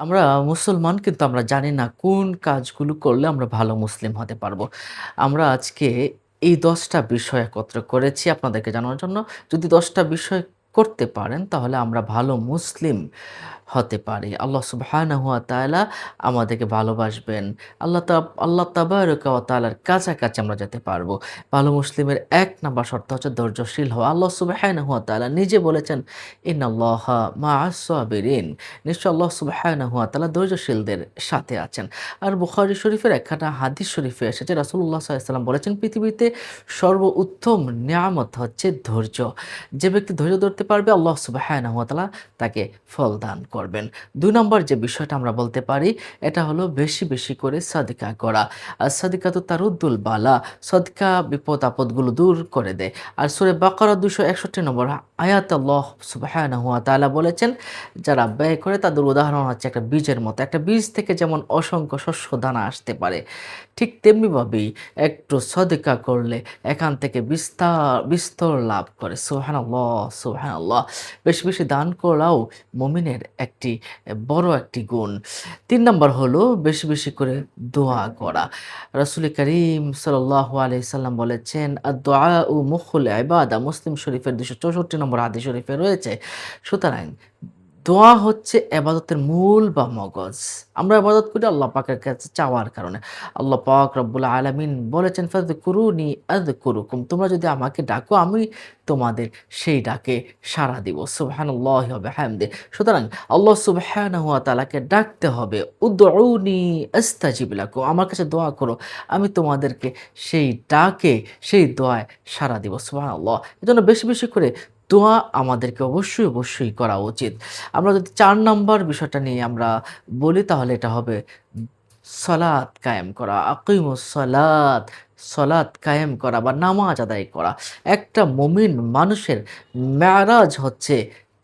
আমরা মুসলমান, কিন্তু আমরা জানি না কোন কাজগুলো করলে আমরা ভালো মুসলিম হতে পারব। আমরা আজকে এই দশটা বিষয় একত্র করেছি আপনাদেরকে জানানোর জন্য। যদি দশটা বিষয় করতে পারেন তাহলে আমরা ভালো মুসলিম হতে পারি। আল্লাহ সুবহানাহু ওয়া তাআলা আমাদেরকে ভালোবাসবেন। আল্লাহ তা আল্লাহ তাবারাকা ওয়া তাআলার কাছাকাছি আমরা যেতে পারব। ভালো মুসলিমের এক নাম্বার শর্ত হচ্ছে ধৈর্যশীল হওয়া। আল্লাহ সুবহানাহু ওয়া তাআলা নিজে বলেছেন, "ইন্নাল্লাহা মা সাবিরিন।" নিশ্চয় আল্লাহ সুবহানাহু ওয়া তাআলা ধৈর্যশীলদের সাথে আছেন। আর বুখারী শরীফের একখানা হাদিস শরীফে এসেছে আলাইহি ওয়াসাল্লাম বলেছেন, "পৃথিবীতে সর্বোত্তম নিয়ামত হচ্ছে ধৈর্য। যে ব্যক্তি ধৈর্য ধরতে পারবে আল্লাহ সুবহানাহু ওয়া তাআলা তাকে ফল দান করবেন।" ২ নম্বর যে বিষয়টা আমরা বলতে পারি এটা হলো বেশি, বেশি করে সাদকা করা। আর সাদকাতু তারুদ্দুল বালা, সদকা বিপদ-আপদগুলো দূর করে দেয়। আর সূরা বাকারা ২৬১ নম্বর আয়াতে আল্লাহ সুবহানাহু ওয়া তাআলা বলেছেন, যারা ব্যয় করে তাদের উদাহরণ হচ্ছে একটা বীজের মতো। একটা বীজ থেকে যেমন অসংখ্য শস্য দানা আসতে পারে, ঠিক তেমনিভাবেই একটু সদকা করলে এখান থেকে বিস্তার বিস্তর লাভ করে। সুবহানাল্লাহ। বেশি, বেশি দান করাও মমিনের একটি বড় একটি গুণ। তিন নম্বর হলো বেশি, বেশি করে দোয়া করা। রসুল করিম সাল্লাহ আলি সাল্লাম বলেছেন, দোয়া ও মুখুল ইবাদা" মুসলিম শরীফের ২৬৪ নম্বর আদি শরীফে রয়েছে। সুতরাং দোয়া হচ্ছে এবাদতের মূল বা মগজ। আমরা এবাদত করি আল্লাহ পাকের কাছে চাওয়ার কারণে। আল্লাহ পাক রব্বুল আলামিন বলেছেন, "ফাযকুরুনি আযকুরুকুম" তোমরা যদি আমাকে ডাকো আমি তোমাদের সেই ডাকে সাড়া দিব। সুবহানাল্লাহি ওয়া বিহামদি। সুতরাং আল্লাহ সুবহানাহু হুয়া তালাকে ডাকতে হবে। উদউনি আস্তাজিব লাকুম আমার কাছে দোয়া করো। আমি তোমাদেরকে সেই ডাকে, সেই দোয়ায় সাড়া দিব। সুবহানাল্লাহ। এজন্য বেশি, বেশি করে দোয়া আমাদেরকে অবশ্যই, অবশ্যই করা উচিত। আমরা যদি চার নম্বর বিষয়টা নিয়ে আমরা বলি তাহলে এটা হবে সলাত কায়েম করা। আকিমুস সলাত, সলাত কায়েম করা বা নামাজ আদায় করা। একটা মমিন মানুষের ম্যারাজ হচ্ছে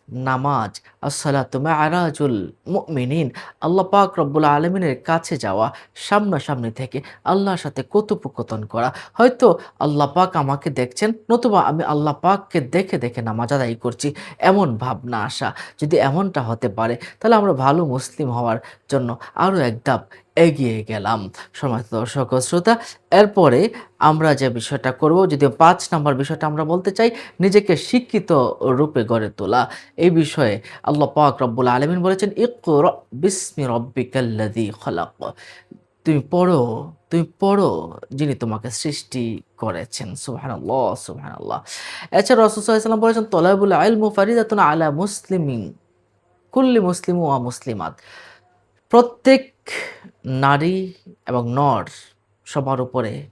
নামাজ। আস-সালাতু মেরাজুল মুমিনিন। আল্লাহ পাক রব্বুল আলামিনের কাছে যাওয়া, সামনাসামনি থেকে আল্লাহর সাথে কথোপকথন করা। হয়তো আল্লাহ পাক আমাকে দেখছেন, নতুবা আমি আল্লাহ পাককে দেখে, দেখে নামাজ আদায় করছি। এমন ভাবনা আসা। যদি এমনটা হতে পারে তাহলে আমরা ভালো মুসলিম হওয়ার জন্য আরও এক ধাপ এগিয়ে গেলাম। সম্মানিত দর্শক শ্রোতা, এরপরে আমরা যে বিষয়টা করব যদিও ৫ নাম্বার বিষয়টা আমরা বলতে চাই নিজেকে শিক্ষিত রূপে গড়ে তোলা। এই বিষয়ে আল্লাহ পাক রব্বুল আলামিন বলেছেন। তুমি পড়ো, তুমি পড়ো যিনি তোমাকে সৃষ্টি করেছেন। সুবহানাল্লাহ, সুবহানাল্লাহ। এছাড়া রাসূল সাল্লাল্লাহু আলাইহি ওয়াসাল্লাম বলেছেন, "তলাবুল ইলমু ফারিদাতুন আলা মুসলিমিন কুল্লি মুসলিম ওয়া মুসলিমাত।" প্রত্যেক নারী এবং নর সবার উপরে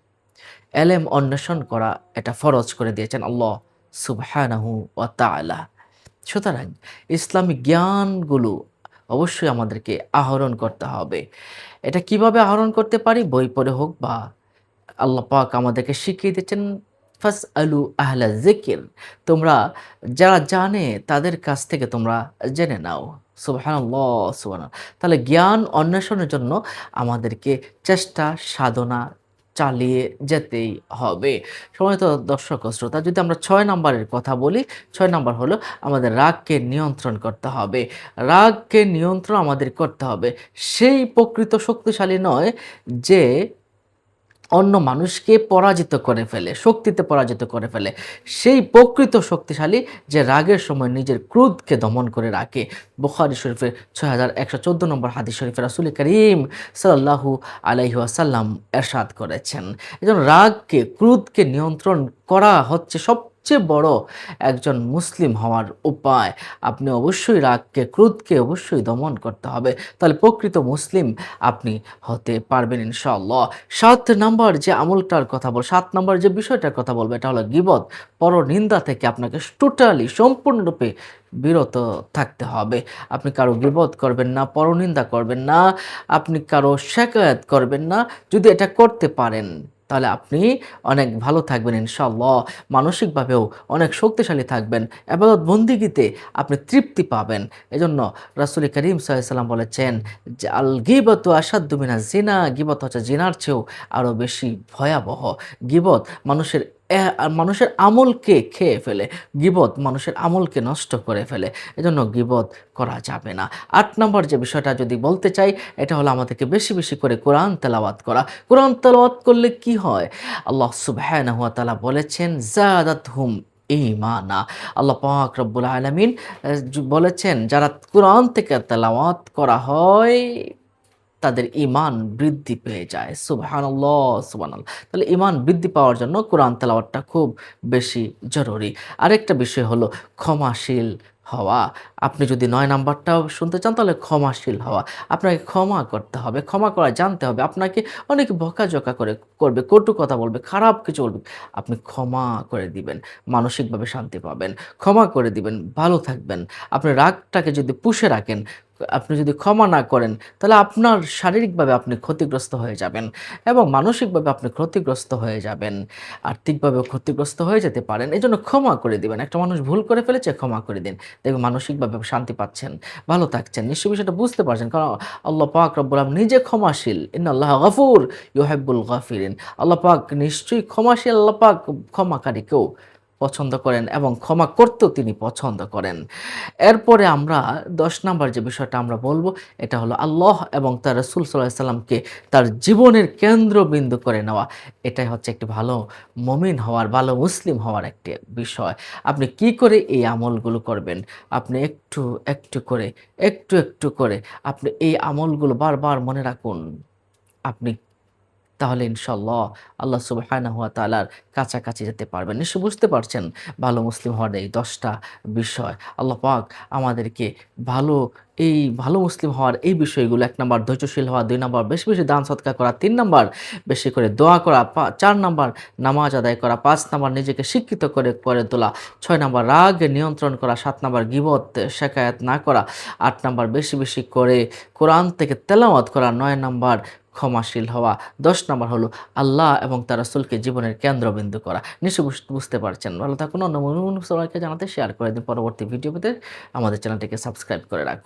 এলেম অন্বেষণ করা এটা ফরজ করে দিয়েছেন আল্লাহ সুবহানাহু ওয়া তাআলা। সুতরাং ইসলামিক জ্ঞানগুলো অবশ্যই আমাদেরকে আহরণ করতে হবে। এটা কীভাবে আহরণ করতে পারি? বই পড়ে হোক বা আল্লাহ পাক আমাদেরকে শিখিয়ে দিয়েছেন, "ফাসআলু আহলা জিকির তোমরা যারা জানে তাদের কাছ থেকে তোমরা জেনে নাও। সুবহানাল্লাহ। তাহলে জ্ঞান অন্বেষণের জন্য আমাদেরকে চেষ্টা, সাধনা চালিয়ে যেতেই হবে। সময় তো দর্শক শ্রোতা যদি আমরা ছয় নম্বরের কথা বলি, ছয় নম্বর হলো আমাদের রাগকে নিয়ন্ত্রণ করতে হবে। রাগকে নিয়ন্ত্রণ আমাদের করতে হবে। সেই প্রকৃত শক্তিশালী নয় যে অন্য মানুষকে পরাজিত করে ফেলে, শক্তিতে পরাজিত করে ফেলে। সেই প্রকৃত শক্তিশালী যে রাগের সময় নিজের ক্রোধকে দমন করে রাখে। বুখারি শরীফের ৬১১৪ নম্বর হাদিস শরীফে রাসুল করিম সাল্লাহু আলাইহাসাল্লাম এরশাদ করেছেন। এজন রাগকে, ক্রুদকে নিয়ন্ত্রণ করা হচ্ছে সবচেয়ে বড় একজন মুসলিম হওয়ার উপায়। আপনি অবশ্যই রাগকে, ক্রোধকে অবশ্যই দমন করতে হবে। তাহলে প্রকৃত মুসলিম আপনি হতে পারবেন ইনশাআল্লাহ। ৭ নাম্বার যে আমলটার কথা বল সাত নম্বর যে বিষয়টার কথা বলব এটা হলো গীবত। পরনিন্দা থেকে আপনাকে টোটালি সম্পূর্ণরূপে বিরত থাকতে হবে। আপনি কারও গীবত করবেন না, পরনিন্দা করবেন না, আপনি কারও শেকায়েত করবেন না। যদি এটা করতে পারেন তাহলে আপনি অনেক ভালো থাকবেন ইনশাআল্লাহ। মানসিকভাবেও অনেক শক্তিশালী থাকবেন। এবাদত বন্দিগিতে আপনি তৃপ্তি পাবেন। এজন্য রাসুল করিম সাল্লাল্লাহু বলেছেন যে, "আল গিবত আসাদ্দুমিনা জিনা" গিবত হচ্ছে জিনার চেয়েও আরও বেশি ভয়াবহ। গিবত মানুষের মানুষের আমলকে খেয়ে ফেলে, গিবত মানুষের আমলকে নষ্ট করে ফেলে, এজন্য গিবত করা যাবে না। আট নম্বর যে বিষয়টা যদি বলতে চাই, এটা হলো আমাদেরকে বেশি বেশি করে কোরআন তেলাওয়াত করা। কোরআন তেলাওয়াত করলে কি হয়? আল্লাহ সুবহানাহু ওয়া বলেছেন জাদাত হুম ইমানা আল্লাহ পাক রব্বুল আলামিন বলেছেন, যারা কোরআন থেকে তেলাওয়াত করা হয় তাদের ইমান বৃদ্ধি পেয়ে যায়। সুবহানাল্লাহ সুবহানাল্লাহ। তাহলে ইমান বৃদ্ধি পাওয়ার জন্য কোরআন তেলাওয়াতটা খুব বেশি জরুরি। আরেকটা বিষয় হলো ক্ষমাশীল হওয়া। আপনি যদি নয় নাম্বারটাও শুনতে চান, তাহলে ক্ষমাশীল হওয়া। আপনাকে ক্ষমা করতে হবে, ক্ষমা করা জানতে হবে। আপনাকে অনেকে বকাঝকা করে, করবে, কটু কথা বলবে, খারাপ কিছু বলবে। আপনি ক্ষমা করে দিবেন, মানসিকভাবে শান্তি পাবেন। ক্ষমা করে দিবেন, ভালো থাকবেন। আপনি রাগটাকে যদি পুষে রাখেন আপনি যদি ক্ষমা না করেন, তাহলে আপনার শারীরিকভাবে আপনি ক্ষতিগ্রস্ত হয়ে যাবেন এবং মানসিকভাবে আপনি ক্ষতিগ্রস্ত হয়ে যাবেন। আর্থিকভাবেও ক্ষতিগ্রস্ত হয়ে যেতে পারেন। এই জন্য ক্ষমা করে দিবেন। একটা মানুষ ভুল করে ফেলেছে, ক্ষমা করে দিন। দেখবেন মানসিকভাবে শান্তি পাচ্ছেন, ভালো থাকছেন। নিশ্চয় বিষয়টা বুঝতে পারছেন কারণ আল্লাহ পাক রব্বুল আলম নিজে ক্ষমাশীল। ইন আল্লাহ গফুর ইউহেব্বুল গফিরিন। আল্লাহ পাক নিশ্চয়ই ক্ষমাশীল, আল্লাহ পাক ক্ষমাকারীকেও পছন্দ করেন এবং ক্ষমা করতেও তিনি পছন্দ করেন। এরপরে আমরা দশ নম্বর যে বিষয়টা আমরা বলব, এটা হলো আল্লাহ এবং তার রসুল সাল্লাহ সাল্লামকে তার জীবনের কেন্দ্রবিন্দু করে নেওয়া। এটাই হচ্ছে একটি ভালো মমিন হওয়ার, ভালো মুসলিম হওয়ার একটি বিষয়। আপনি কি করে এই আমলগুলো করবেন? আপনি একটু একটু করে, একটু একটু করে আপনি এই আমলগুলো বারবার মনে রাখুন। আপনি তাহলে ইনশাল্লাহ আল্লাহ সুবহানাহু ওয়া তাআলার কাছাকাছি যেতে পারবেন। নিশ্চয় বুঝতে পারছেন ভালো মুসলিম হওয়ার এই দশটা বিষয়। আল্লাহ পাক আমাদেরকে ভালো, এই ভালো মুসলিম হওয়ার এই বিষয়গুলো, এক নম্বর ধৈর্যশীল হওয়া, দুই নম্বর বেশি বেশি দান সৎকার করা, তিন নম্বর বেশি করে দোয়া করা চার নম্বর নামাজ আদায় করা, পাঁচ নম্বর নিজেকে শিক্ষিত করে করে তোলা, ছয় নম্বর রাগ নিয়ন্ত্রণ করা, সাত নম্বর গিবত শেখায়াত না করা, আট নম্বর বেশি বেশি করে কোরআন থেকে তেলাওয়াত করা, নয় নম্বর ক্ষমাশীল হওয়া। দশ নম্বর হলো আল্লাহ এবং তার রসুলকে জীবনের কেন্দ্রবিন্দু করা। নিশ্চয় বুঝ- বুঝতে পারছেন। ভালো থাকুন। অন্য সবাইকে জানাতে শেয়ার করে দিন। পরবর্তী ভিডিও আমাদের চ্যানেলটিকে সাবস্ক্রাইব করে রাখুন।